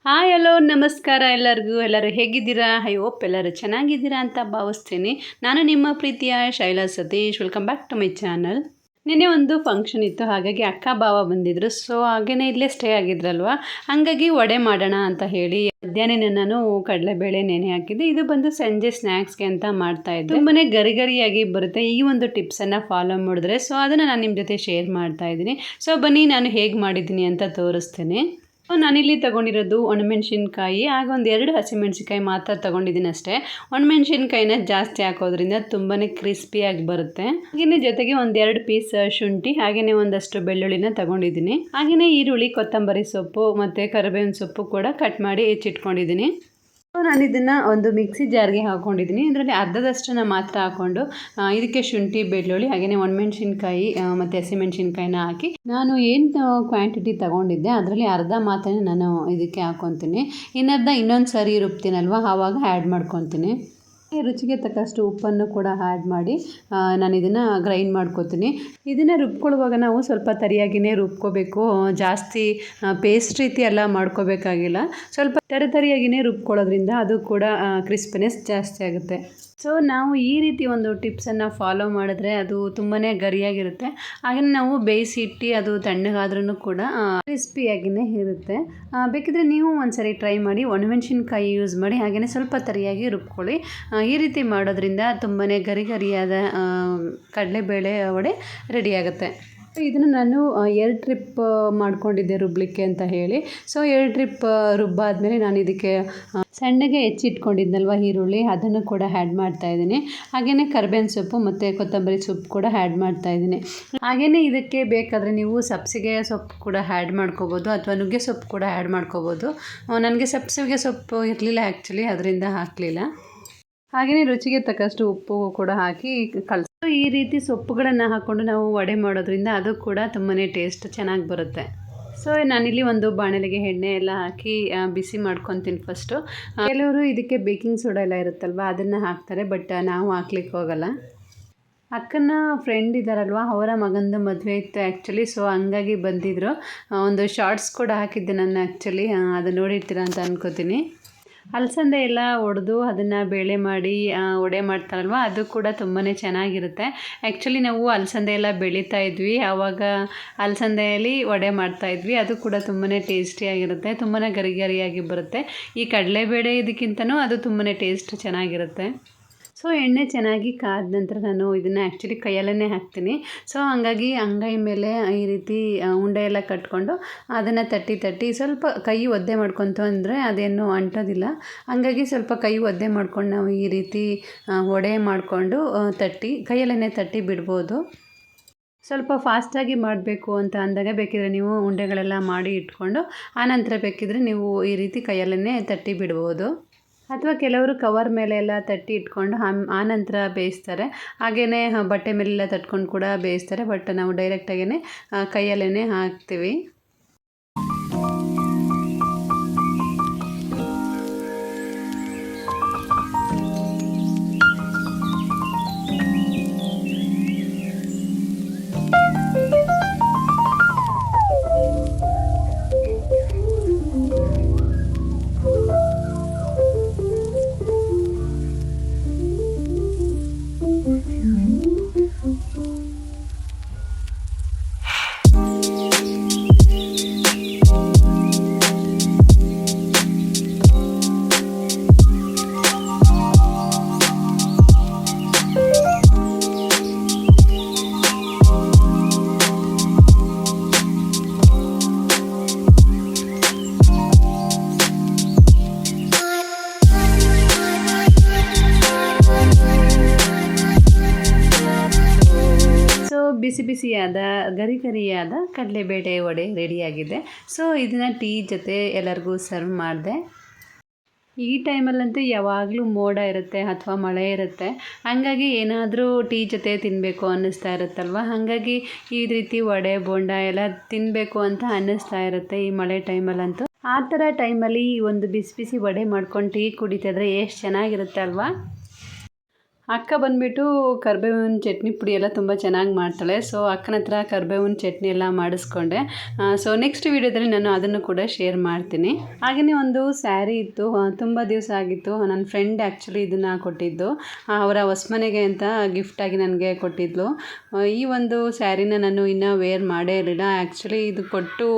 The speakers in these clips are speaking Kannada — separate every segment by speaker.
Speaker 1: ಹಾಯ್ ಹಲೋ ನಮಸ್ಕಾರ ಎಲ್ಲರಿಗೂ. ಎಲ್ಲರೂ ಹೇಗಿದ್ದೀರಾ? ಐ ಹೋಪ್ ಎಲ್ಲರೂ ಚೆನ್ನಾಗಿದ್ದೀರಾ ಅಂತ ಭಾವಿಸ್ತೀನಿ. ನಾನು ನಿಮ್ಮ ಪ್ರೀತಿಯ Shaila Satish. Welcome back to my channel ನಿನ್ನೆ ಒಂದು ಫಂಕ್ಷನ್ ಇತ್ತು. ಹಾಗಾಗಿ ಅಕ್ಕ, ಭಾವ ಬಂದಿದ್ರು. ಸೊ ಹಾಗೇನೇ ಇಲ್ಲೇ ಸ್ಟೇ ಆಗಿದ್ರಲ್ವ? ಹಾಗಾಗಿ ವಡೆ ಮಾಡೋಣ ಅಂತ ಹೇಳಿ ಮಧ್ಯಾಹ್ನ ನಾನು ಕಡಲೆಬೇಳೆ ನೆನೆ ಹಾಕಿದ್ದೆ. ಇದು ಬಂದು ಸಂಜೆ ಸ್ನ್ಯಾಕ್ಸ್ಗೆ ಅಂತ ಮಾಡ್ತಾ ಇದ್ದೆ. ತುಂಬನೇ ಗರಿ ಗರಿಯಾಗಿ ಬರುತ್ತೆ. ಈ ಒಂದು ಟಿಪ್ಸನ್ನು ಫಾಲೋ ಮಾಡಿದ್ರೆ. ಸೊ ಅದನ್ನು ನಾನು ನಿಮ್ಮ ಜೊತೆ ಶೇರ್ ಮಾಡ್ತಾ ಇದ್ದೀನಿ. ಸೊ ಬನ್ನಿ, ನಾನು ಹೇಗೆ ಮಾಡಿದ್ದೀನಿ ಅಂತ ತೋರಿಸ್ತೇನೆ. ನಾನಿಲ್ಲಿ ತಗೊಂಡಿರೋದು ಒಣಮೆಣ್ಸಿನ್ಕಾಯಿ ಒಂದು ಎರಡು ಹಸಿಮೆಣ್ಸಿನ್ಕಾಯಿ ಮಾತ್ರ ತಗೊಂಡಿದ್ದೀನಿ ಅಷ್ಟೇ. ಒಣಮೆಣ್ಸಿನ್ಕಾಯಿನ ಜಾಸ್ತಿ ಹಾಕೋದ್ರಿಂದ ತುಂಬಾ ಕ್ರಿಸ್ಪಿಯಾಗಿ ಬರುತ್ತೆ. ಹಾಗೆಯೇ ಜೊತೆಗೆ ಒಂದೆರಡು ಪೀಸ್ ಶುಂಠಿ ಹಾಗೆಯೇ ಒಂದಷ್ಟು ಬೆಳ್ಳುಳ್ಳಿನ ತಗೊಂಡಿದ್ದೀನಿ. ಹಾಗೆಯೇ ಈರುಳ್ಳಿ, ಕೊತ್ತಂಬರಿ ಸೊಪ್ಪು, ಮತ್ತು ಕರಿಬೇವಿನ ಸೊಪ್ಪು ಕೂಡ ಕಟ್ ಮಾಡಿ ಹೆಚ್ಚಿಟ್ಕೊಂಡಿದ್ದೀನಿ. ನಾನು ಇದನ್ನು ಒಂದು ಮಿಕ್ಸಿ ಜಾರ್ಗೆ ಹಾಕ್ಕೊಂಡಿದ್ದೀನಿ ಇದರಲ್ಲಿ ಅರ್ಧದಷ್ಟನ್ನು ಮಾತ್ರ ಹಾಕ್ಕೊಂಡು ಇದಕ್ಕೆ ಶುಂಠಿ, ಬೆಳ್ಳುಳ್ಳಿ ಹಾಗೆಯೇ ಒಣಮೆಣ್ಸಿನ್ಕಾಯಿ ಮತ್ತು ಹಸಿಮೆಣ್ಸಿನ್ಕಾಯಿನ ಹಾಕಿ ನಾನು ಏನು ಕ್ವಾಂಟಿಟಿ ತಗೊಂಡಿದ್ದೆ ಅದರಲ್ಲಿ ಅರ್ಧ ಮಾತ್ರ ನಾನು ಇದಕ್ಕೆ ಹಾಕ್ಕೊತೀನಿ ಇನ್ನರ್ಧ ಇನ್ನೊಂದು ಸರಿ ರುಬ್ತೀನಲ್ವ? ಆವಾಗ ಆ್ಯಡ್ ಮಾಡ್ಕೊತೀನಿ. ರುಚಿಗೆ ತಕ್ಕಷ್ಟು ಉಪ್ಪನ್ನು ಕೂಡ ಆ್ಯಡ್ ಮಾಡಿ ನಾನು ಇದನ್ನು ಗ್ರೈಂಡ್ ಮಾಡ್ಕೊತೀನಿ. ಇದನ್ನು ರುಬ್ಕೊಳ್ಳುವಾಗ ನಾವು ಸ್ವಲ್ಪ ತರಿಯಾಗಿಯೇ ರುಬ್ಕೋಬೇಕು. ಜಾಸ್ತಿ ಪೇಸ್ಟ್ ರೀತಿ ಎಲ್ಲ ಮಾಡ್ಕೋಬೇಕಾಗಿಲ್ಲ. ಸ್ವಲ್ಪ ತರಿತರಿಯಾಗಿಯೇ ರುಬ್ಕೊಳ್ಳೋದ್ರಿಂದ ಅದು ಕೂಡ ಕ್ರಿಸ್ಪಿನೆಸ್ ಜಾಸ್ತಿ ಆಗುತ್ತೆ. ಸೊ ನಾವು ಈ ರೀತಿ ಒಂದು ಟಿಪ್ಸನ್ನು ಫಾಲೋ ಮಾಡಿದ್ರೆ ಅದು ತುಂಬಾ ಗರಿಯಾಗಿರುತ್ತೆ. ಹಾಗೆ ನಾವು ಬೇಯಿಸಿಟ್ಟು ಅದು ತಣ್ಣಗಾದ್ರೂ ಕೂಡ ಕ್ರಿಸ್ಪಿಯಾಗಿಯೇ ಇರುತ್ತೆ. ಬೇಕಿದ್ರೆ ನೀವು ಒಂದ್ಸರಿ ಟ್ರೈ ಮಾಡಿ. ಒಣಮೆಣ್ಸಿನ್ಕಾಯಿ ಯೂಸ್ ಮಾಡಿ, ಹಾಗೆಯೇ ಸ್ವಲ್ಪ ತರಿಯಾಗಿ ರುಬ್ಕೊಳ್ಳಿ. ಈ ರೀತಿ ಮಾಡೋದ್ರಿಂದ ತುಂಬಾ ಗರಿ ಗರಿಯಾದ ಕಡಲೆಬೇಳೆ ವಡೆ ರೆಡಿಯಾಗುತ್ತೆ. ಇದನ್ನು ನಾನು ಎರಡು ಟ್ರಿಪ್ ಮಾಡ್ಕೊಂಡಿದ್ದೆ ರುಬ್ಬಲಿಕ್ಕೆ ಅಂತ ಹೇಳಿ. ಸೊ ಎರಡು ಟ್ರಿಪ್ ರುಬ್ಬಾದಮೇಲೆ ನಾನು ಇದಕ್ಕೆ ಸಣ್ಣಗೆ ಹೆಚ್ಚಿಟ್ಕೊಂಡಿದ್ನಲ್ವ ಈರುಳ್ಳಿ, ಅದನ್ನು ಕೂಡ ಆ್ಯಡ್ ಮಾಡ್ತಾ ಇದ್ದೀನಿ. ಹಾಗೆಯೇ ಕರ್ಬೇವಿನ ಸೊಪ್ಪು ಮತ್ತು ಕೊತ್ತಂಬರಿ ಸೊಪ್ಪು ಕೂಡ ಆ್ಯಡ್ ಮಾಡ್ತಾ ಇದ್ದೀನಿ. ಹಾಗೆಯೇ ಇದಕ್ಕೆ ಬೇಕಾದರೆ ನೀವು ಸಬ್ಸಿಗೆ ಸೊಪ್ಪು ಕೂಡ ಆ್ಯಡ್ ಮಾಡ್ಕೋಬೋದು, ಅಥವಾ ನುಗ್ಗೆ ಸೊಪ್ಪು ಕೂಡ ಆ್ಯಡ್ ಮಾಡ್ಕೋಬೋದು. ನನಗೆ ಸಬ್ಸಿಗೆ ಸೊಪ್ಪು ಇರಲಿಲ್ಲ ಆ್ಯಕ್ಚುಲಿ ಅದರಿಂದ ಹಾಕಲಿಲ್ಲ. ಹಾಗೆಯೇ ರುಚಿಗೆ ತಕ್ಕಷ್ಟು ಉಪ್ಪು ಕೂಡ ಹಾಕಿ ಕಳ್ಸಿ ಈ ರೀತಿ ಸೊಪ್ಪುಗಳನ್ನು ಹಾಕ್ಕೊಂಡು ನಾವು ವಡೆ ಮಾಡೋದ್ರಿಂದ ಅದು ಕೂಡ ತುಂಬಾ ಟೇಸ್ಟ್ ಚೆನ್ನಾಗಿ ಬರುತ್ತೆ. ಸೊ ನಾನಿಲ್ಲಿ ಒಂದು ಬಾಣಲೆಗೆ ಎಣ್ಣೆ ಎಲ್ಲ ಹಾಕಿ ಬಿಸಿ ಮಾಡ್ಕೊತೀನಿ ಫಸ್ಟು ಕೆಲವರು ಇದಕ್ಕೆ ಬೇಕಿಂಗ್ ಸೋಡಾ ಎಲ್ಲ ಇರುತ್ತಲ್ವ, ಅದನ್ನು ಹಾಕ್ತಾರೆ ಬಟ್ ನಾವು ಹಾಕ್ಲಿಕ್ಕೆ ಹೋಗಲ್ಲ. ಅಕ್ಕನ ಫ್ರೆಂಡ್ ಇದ್ದಾರಲ್ವ ಅವರ ಮಗಂದು ಮದುವೆ ಇತ್ತು ಆ್ಯಕ್ಚುಲಿ ಸೊ ಹಂಗಾಗಿ ಬಂದಿದ್ದರು ಒಂದು ಶಾರ್ಟ್ಸ್ ಕೂಡ ಹಾಕಿದ್ದೆ ನಾನು ಆ್ಯಕ್ಚುಲಿ ಅದು ನೋಡಿರ್ತೀರ ಅಂತ ಅನ್ಕೋತೀನಿ. ಅಲಸಂದೆ ಎಲ್ಲ ಒಡೆದು ಅದನ್ನು ಬೇಳೆ ಮಾಡಿ ಒಡೆ ಮಾಡ್ತಾರಲ್ವ, ಅದು ಕೂಡ ತುಂಬಾ ಚೆನ್ನಾಗಿರುತ್ತೆ. ಆ್ಯಕ್ಚುಲಿ ನಾವು ಅಲಸಂದೆ ಎಲ್ಲ ಬೆಳೀತಾ ಇದ್ವಿ. ಆವಾಗ ಅಲಸಂದೆಯಲ್ಲಿ ವಡೆ ಮಾಡ್ತಾ ಇದ್ವಿ. ಅದು ಕೂಡ ತುಂಬಾ ಟೇಸ್ಟಿಯಾಗಿರುತ್ತೆ ತುಂಬಾ ಗರಿಗರಿಯಾಗಿ ಬರುತ್ತೆ. ಈ ಕಡಲೆಬೇಳೆ ಇದಕ್ಕಿಂತನೂ ಅದು ತುಂಬಾ ಟೇಸ್ಟ್ ಚೆನ್ನಾಗಿರುತ್ತೆ. ಸೊ ಎಣ್ಣೆ ಚೆನ್ನಾಗಿ ಕಾದ ನಂತರ ನಾನು ಇದನ್ನು ಆ್ಯಕ್ಚುಲಿ ಕೈಯಲ್ಲೇ ಹಾಕ್ತೀನಿ. ಸೊ ಹಾಗಾಗಿ ಅಂಗೈ ಮೇಲೆ ಈ ರೀತಿ ಉಂಡೆ ಎಲ್ಲ ಕಟ್ಕೊಂಡು ಅದನ್ನು ತಟ್ಟಿ ತಟ್ಟಿ ಸ್ವಲ್ಪ ಕೈ ಒದ್ದೆ ಮಾಡ್ಕೊತು ಅಂದರೆ ಅದೇನು ಅಂಟೋದಿಲ್ಲ. ಹಂಗಾಗಿ ಸ್ವಲ್ಪ ಕೈ ಒದ್ದೆ ಮಾಡ್ಕೊಂಡು ನಾವು ಈ ರೀತಿ ಒಡೆ ಮಾಡಿಕೊಂಡು ತಟ್ಟಿ ಕೈಯಲ್ಲೇ ತಟ್ಟಿ ಬಿಡ್ಬೋದು. ಸ್ವಲ್ಪ ಫಾಸ್ಟಾಗಿ ಮಾಡಬೇಕು ಅಂತ ಅಂದಾಗ ಬೇಕಿದ್ರೆ ನೀವು ಉಂಡೆಗಳೆಲ್ಲ ಮಾಡಿ ಇಟ್ಕೊಂಡು ಆನಂತರ ಬೇಕಿದ್ರೆ ನೀವು ಈ ರೀತಿ ಕೈಯಲ್ಲೇ ತಟ್ಟಿ ಬಿಡ್ಬೋದು. ಅಥವಾ ಕೆಲವರು ಕವರ್ ಮೇಲೆ ಎಲ್ಲ ತಟ್ಟಿ ಇಟ್ಕೊಂಡು ಆ ಆನಂತರ ಬೇಯಿಸ್ತಾರೆ. ಹಾಗೇ ಬಟ್ಟೆ ಮೇಲೆಲ್ಲ ತಟ್ಕೊಂಡು ಕೂಡ ಬೇಯಿಸ್ತಾರೆ. ಬಟ್ ನಾವು ಡೈರೆಕ್ಟಾಗೇ ಕೈಯಲ್ಲೇ ಹಾಕ್ತೀವಿ. ಬಿಸಿ ಬಿಸಿಯಾದ, ಗರಿ ಗರಿಯಾದ ಕಡಲೆಬೇಳೆ ವಡೆ ರೆಡಿಯಾಗಿದೆ. ಸೊ ಇದನ್ನು ಟೀ ಜೊತೆ ಎಲ್ಲರಿಗೂ ಸರ್ವ್ ಮಾಡಿದೆ. ಈ ಟೈಮಲ್ಲಂತೂ ಯಾವಾಗಲೂ ಮೋಡ ಇರುತ್ತೆ ಅಥವಾ ಮಳೆ ಇರುತ್ತೆ. ಹಂಗಾಗಿ ಏನಾದರೂ ಟೀ ಜೊತೆ ತಿನ್ನಬೇಕು ಅನ್ನಿಸ್ತಾ ಇರುತ್ತಲ್ವ? ಹಾಗಾಗಿ ಈ ರೀತಿ ವಡೆ, ಬೋಂಡ ಎಲ್ಲ ತಿನ್ನಬೇಕು ಅಂತ ಅನ್ನಿಸ್ತಾ ಇರುತ್ತೆ ಈ ಮಳೆ ಟೈಮಲ್ಲಂತೂ. ಆ ಥರ ಟೈಮಲ್ಲಿ ಈ ಒಂದು ಬಿಸಿ ಬಿಸಿ ವಡೆ ಮಾಡ್ಕೊಂಡು ಟೀ ಕುಡಿತಿದ್ರೆ ಎಷ್ಟು ಚೆನ್ನಾಗಿರುತ್ತೆ ಅಲ್ವಾ? ಅಕ್ಕ ಬಂದುಬಿಟ್ಟು ಕರ್ಬೇವಿನ ಚಟ್ನಿ ಪುಡಿ ಎಲ್ಲ ತುಂಬ ಚೆನ್ನಾಗಿ ಮಾಡ್ತಾಳೆ. ಸೊ ಅಕ್ಕನ ಹತ್ರ ಕರ್ಬೇವಿನ ಚಟ್ನಿ ಎಲ್ಲ ಮಾಡಿಸ್ಕೊಂಡೆ. ಸೊ ನೆಕ್ಸ್ಟ್ ವೀಡಿಯೋದಲ್ಲಿ ನಾನು ಅದನ್ನು ಕೂಡ ಶೇರ್ ಮಾಡ್ತೀನಿ. ಹಾಗೆಯೇ ಒಂದು ಸ್ಯಾರಿ ಇತ್ತು ತುಂಬ ದಿವಸ ಆಗಿತ್ತು. ನನ್ನ ಫ್ರೆಂಡ್ ಆ್ಯಕ್ಚುಲಿ ಇದನ್ನು ಕೊಟ್ಟಿದ್ದು. ಅವರ ಹೊಸ್ಮನೆಗೆ ಅಂತ ಗಿಫ್ಟಾಗಿ ನನಗೆ ಕೊಟ್ಟಿದ್ಲು. ಈ ಒಂದು ಸ್ಯಾರಿನ ನಾನು ಇನ್ನೂ ವೇರ್ ಮಾಡೇ ಇರಲಿಲ್ಲ. ಆ್ಯಕ್ಚುಲಿ ಇದು ಕೊಟ್ಟು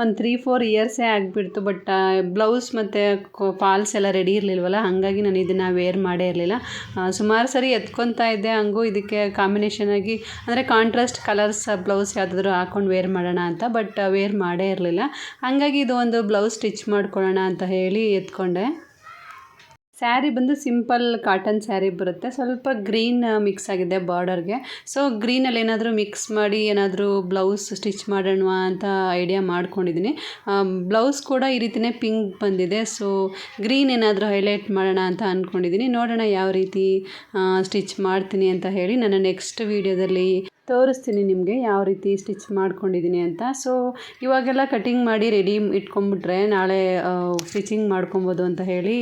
Speaker 1: ಒಂದು ತ್ರೀ ಫೋರ್ ಇಯರ್ಸೇ ಆಗಿಬಿಡ್ತು ಬಟ್ ಬ್ಲೌಸ್ ಮತ್ತು ಫಾಲ್ಸ್ ಎಲ್ಲ ರೆಡಿ ಇರಲಿಲ್ವಲ್ಲ, ಹಾಗಾಗಿ ನಾನು ಇದನ್ನು ವೇರ್ ಮಾಡೇ ಇರಲಿಲ್ಲ. ಸುಮಾರು ಸರಿ ಎತ್ಕೊತಾ ಇದ್ದೆ, ಹಂಗೂ ಇದಕ್ಕೆ ಕಾಂಬಿನೇಷನ್ ಆಗಿ, ಅಂದರೆ ಕಾಂಟ್ರಾಸ್ಟ್ ಕಲರ್ಸ್ ಬ್ಲೌಸ್ ಯಾವುದಾದ್ರೂ ಹಾಕೊಂಡು ವೇರ್ ಮಾಡೋಣ ಅಂತ ಬಟ್ ವೇರ್ ಮಾಡೇ ಇರಲಿಲ್ಲ. ಹಾಗಾಗಿ ಇದು ಒಂದು ಬ್ಲೌಸ್ ಸ್ಟಿಚ್ ಮಾಡ್ಕೊಳ್ಳೋಣ ಅಂತ ಹೇಳಿ ಎತ್ಕೊಂಡೆ. ಸ್ಯಾರಿ ಬಂದು ಸಿಂಪಲ್ ಕಾಟನ್ ಸ್ಯಾರಿ ಬರುತ್ತೆ. ಸ್ವಲ್ಪ ಗ್ರೀನ್ ಮಿಕ್ಸ್ ಆಗಿದೆ ಬಾರ್ಡರ್ಗೆ. ಸೊ ಗ್ರೀನಲ್ಲಿ ಏನಾದರೂ ಮಿಕ್ಸ್ ಮಾಡಿ, ಏನಾದರೂ ಬ್ಲೌಸ್ ಸ್ಟಿಚ್ ಮಾಡೋಣ ಅಂತ ಐಡಿಯಾ ಮಾಡ್ಕೊಂಡಿದ್ದೀನಿ ಬ್ಲೌಸ್ ಕೂಡ ಈ ರೀತಿಯೇ ಪಿಂಕ್ ಬಂದಿದೆ. ಸೊ ಗ್ರೀನ್ ಏನಾದರೂ ಹೈಲೈಟ್ ಮಾಡೋಣ ಅಂತ ಅಂದ್ಕೊಂಡಿದ್ದೀನಿ ನೋಡೋಣ ಯಾವ ರೀತಿ ಸ್ಟಿಚ್ ಮಾಡ್ತೀನಿ ಅಂತ ಹೇಳಿ ನನ್ನ ನೆಕ್ಸ್ಟ್ ವೀಡಿಯೋದಲ್ಲಿ ತೋರಿಸ್ತೀನಿ ನಿಮಗೆ ಯಾವ ರೀತಿ ಸ್ಟಿಚ್ ಮಾಡ್ಕೊಂಡಿದ್ದೀನಿ ಅಂತ. ಸೊ ಇವಾಗೆಲ್ಲ ಕಟಿಂಗ್ ಮಾಡಿ ರೆಡಿ ಇಟ್ಕೊಂಡ್ಬಿಟ್ರೆ ನಾಳೆ ಸ್ಟಿಚಿಂಗ್ ಮಾಡ್ಕೊಬೋದು ಅಂತ ಹೇಳಿ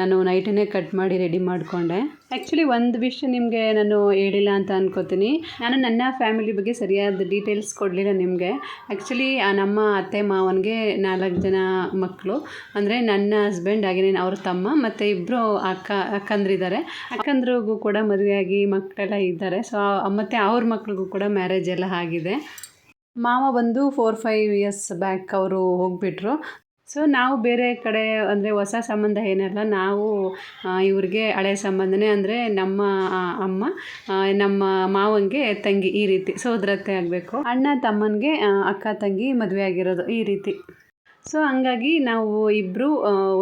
Speaker 1: ನಾನು ನೈಟಿನೇ ಕಟ್ ಮಾಡಿ ರೆಡಿ ಮಾಡಿಕೊಂಡೆ. ಆ್ಯಕ್ಚುಲಿ ಒಂದು ವಿಷಯ ನಿಮಗೆ ನಾನು ಹೇಳಿಲ್ಲ ಅಂತ ಅನ್ಕೋತೀನಿ. ನಾನು ನನ್ನ ಫ್ಯಾಮಿಲಿ ಬಗ್ಗೆ ಸರಿಯಾದ ಡೀಟೇಲ್ಸ್ ಕೊಡಲಿಲ್ಲ ನಿಮಗೆ. ಆ್ಯಕ್ಚುಲಿ ನಮ್ಮ ಅತ್ತೆ ಮಾವನಿಗೆ ನಾಲ್ಕು ಜನ ಮಕ್ಕಳು ಅಂದರೆ ನನ್ನ ಹಸ್ಬೆಂಡ್ ಹಾಗೆಯೇ ಅವ್ರ ತಮ್ಮ ಮತ್ತು ಇಬ್ಬರು ಅಕ್ಕ, ಅಕ್ಕಂದ್ರಿದ್ದಾರೆ. ಅಕ್ಕಂದ್ರಿಗೂ ಕೂಡ ಮದುವೆಯಾಗಿ ಮಕ್ಕಳೆಲ್ಲ ಇದ್ದಾರೆ. ಸೊ ಮತ್ತು ಅವ್ರ ಮಕ್ಳಿಗೂ ಕೂಡ ಮ್ಯಾರೇಜ್ ಎಲ್ಲ ಆಗಿದೆ. ಮಾವ ಬಂದು ಫೋರ್ ಫೈವ್ ಇಯರ್ಸ್ ಬ್ಯಾಕ್ ಅವರು ಹೋಗಿಬಿಟ್ರು. ಸೊ ನಾವು ಬೇರೆ ಕಡೆ ಅಂದರೆ ಹೊಸ ಸಂಬಂಧ ಏನಲ್ಲ, ನಾವು ಇವ್ರಿಗೆ ಹಳೆ ಸಂಬಂಧನೇ ಅಂದರೆ ನಮ್ಮ ಅಮ್ಮ ನಮ್ಮ ಮಾವಂಗೆ ತಂಗಿ ಈ ರೀತಿ. ಸೋದರತ್ತೆ ಆಗಬೇಕು. ಅಣ್ಣ ತಮ್ಮನಿಗೆ ಅಕ್ಕ ತಂಗಿ ಮದುವೆ ಆಗಿರೋದು ಈ ರೀತಿ. ಸೊ ಹಂಗಾಗಿ ನಾವು ಇಬ್ಬರು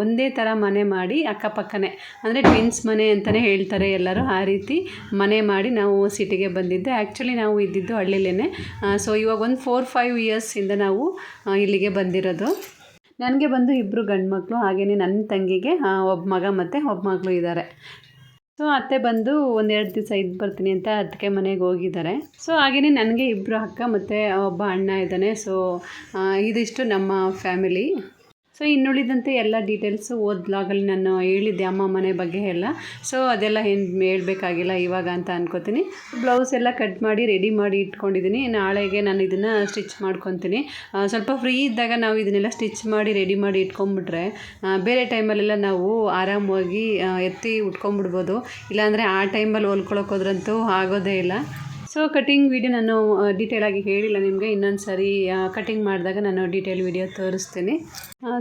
Speaker 1: ಒಂದೇ ಥರ ಮನೆ ಮಾಡಿ ಅಕ್ಕಪಕ್ಕನೇ, ಅಂದರೆ ಟ್ವಿನ್ಸ್ ಮನೆ ಅಂತಲೇ ಹೇಳ್ತಾರೆ ಎಲ್ಲರೂ ಆ ರೀತಿ ಮನೆ ಮಾಡಿ ನಾವು ಸಿಟಿಗೆ ಬಂದಿದ್ದೆ. ಆ್ಯಕ್ಚುಲಿ ನಾವು ಇದ್ದಿದ್ದು ಹಳ್ಳಿಲೇ ಸೊ ಇವಾಗ ಒಂದು ಫೋರ್ ಫೈವ್ ಇಯರ್ಸಿಂದ ನಾವು ಇಲ್ಲಿಗೆ ಬಂದಿರೋದು. ನನಗೆ ಬಂದು ಇಬ್ಬರು ಗಂಡು ಮಕ್ಕಳು ಹಾಗೆಯೇ ನನ್ನ ತಂಗಿಗೆ ಒಬ್ಬ ಮಗ ಮತ್ತು ಒಬ್ಬ ಮಗಳು ಇದ್ದಾರೆ ಸೊ, ಅತ್ತೆ ಬಂದು ಒಂದೆರಡು ದಿವಸ ಇದ್ದು ಬರ್ತೀನಿ ಅಂತ ಅದಕ್ಕೆ ಮನೆಗೆ ಹೋಗಿದ್ದಾರೆ ಸೊ ಹಾಗೆಯೇ ನನಗೆ ಇಬ್ಬರು ಅಕ್ಕ ಮತ್ತು ಒಬ್ಬ ಅಣ್ಣ ಇದ್ದಾನೆ ಸೊ ಇದಿಷ್ಟು ನಮ್ಮ ಫ್ಯಾಮಿಲಿ. ಸೊ ಇನ್ನುಳಿದಂತೆ ಎಲ್ಲ ಡೀಟೇಲ್ಸು ಓದ್ಲಾಗಲಿ ನಾನು ಹೇಳಿದ್ದೆ ಅಮ್ಮ ಮನೆ ಬಗ್ಗೆ ಎಲ್ಲ. ಸೊ ಅದೆಲ್ಲ ಏನು ಹೇಳಬೇಕಾಗಿಲ್ಲ ಇವಾಗ ಅಂತ ಅನ್ಕೋತೀನಿ. ಬ್ಲೌಸ್ ಎಲ್ಲ ಕಟ್ ಮಾಡಿ ರೆಡಿ ಮಾಡಿ ಇಟ್ಕೊಂಡಿದ್ದೀನಿ. ನಾಳೆಗೆ ನಾನು ಇದನ್ನು ಸ್ಟಿಚ್ ಮಾಡ್ಕೊತೀನಿ. ಸ್ವಲ್ಪ ಫ್ರೀ ಇದ್ದಾಗ ನಾವು ಇದನ್ನೆಲ್ಲ ಸ್ಟಿಚ್ ಮಾಡಿ ರೆಡಿ ಮಾಡಿ ಇಟ್ಕೊಂಬಿಟ್ರೆ ಬೇರೆ ಟೈಮಲ್ಲೆಲ್ಲ ನಾವು ಆರಾಮವಾಗಿ ಎತ್ತಿ ಉಟ್ಕೊಂಬಿಡ್ಬೋದು. ಇಲ್ಲಾಂದರೆ ಆ ಟೈಮಲ್ಲಿ ಹೋದ್ರಂತೂ ಆಗೋದೇ ಇಲ್ಲ. ಸೊ ಕಟಿಂಗ್ ವಿಡಿಯೋ ನಾನು ಡೀಟೇಲಾಗಿ ಹೇಳಿಲ್ಲ ನಿಮಗೆ. ಇನ್ನೊಂದು ಸಾರಿ ಕಟಿಂಗ್ ಮಾಡಿದಾಗ ನಾನು ಡೀಟೇಲ್ ವಿಡಿಯೋ ತೋರಿಸ್ತೀನಿ.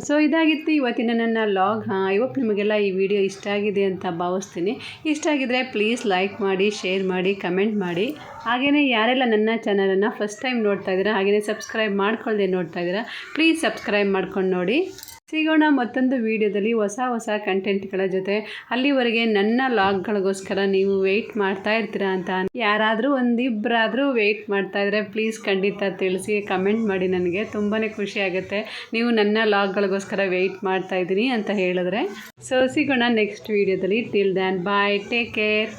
Speaker 1: ಸೊ ಇದಾಗಿತ್ತು ಇವತ್ತಿನ ನನ್ನ ಲಾಗ್ ಐ ಹೋಪ್ ನಿಮಗೆಲ್ಲ ಈ ವಿಡಿಯೋ ಇಷ್ಟ ಆಗಿದೆ ಅಂತ ಭಾವಿಸ್ತೀನಿ. ಇಷ್ಟ ಆಗಿದ್ರೆ ಪ್ಲೀಸ್ ಲೈಕ್ ಮಾಡಿ ಶೇರ್ ಮಾಡಿ ಕಮೆಂಟ್ ಮಾಡಿ. ಹಾಗೆಯೇ ಯಾರೆಲ್ಲ ನನ್ನ ಚಾನಲನ್ನು ಫಸ್ಟ್ ಟೈಮ್ ನೋಡ್ತಾ ಇದ್ದೀರಾ ಹಾಗೆಯೇ ಸಬ್ಸ್ಕ್ರೈಬ್ ಮಾಡ್ಕೊಳ್ಳದೆ ನೋಡ್ತಾ ಇದ್ದೀರಾ ಪ್ಲೀಸ್ ಸಬ್ಸ್ಕ್ರೈಬ್ ಮಾಡ್ಕೊಂಡು ನೋಡಿ. ಸಿಗೋಣ ಮತ್ತೊಂದು ವಿಡಿಯೋದಲ್ಲಿ ಹೊಸ ಹೊಸ ಕಂಟೆಂಟ್ಗಳ ಜೊತೆ. ಅಲ್ಲಿವರೆಗೆ ನನ್ನ ಲಾಗ್ಗಳಿಗೋಸ್ಕರ ನೀವು ವೆಯ್ಟ್ ಮಾಡ್ತಾ ಇರ್ತೀರಾ ಅಂತ ಯಾರಾದರೂ ಒಂದಿಬ್ಬರಾದರೂ ವೆಯ್ಟ್ ಮಾಡ್ತಾ ಇದ್ರೆ ಪ್ಲೀಸ್ ಖಂಡಿತ ತಿಳಿಸಿ ಕಮೆಂಟ್ ಮಾಡಿ ನನಗೆ. ತುಂಬಾ ಖುಷಿ ಆಗುತ್ತೆ. ನೀವು ನನ್ನ ಲಾಗ್ಗಳಿಗೋಸ್ಕರ ವೆಯ್ಟ್ ಮಾಡ್ತಾ ಇದ್ದೀನಿ ಅಂತ ಹೇಳಿದ್ರೆ. ಸೊ ಸಿಗೋಣ ನೆಕ್ಸ್ಟ್ ವಿಡಿಯೋದಲ್ಲಿ. Till then bye take care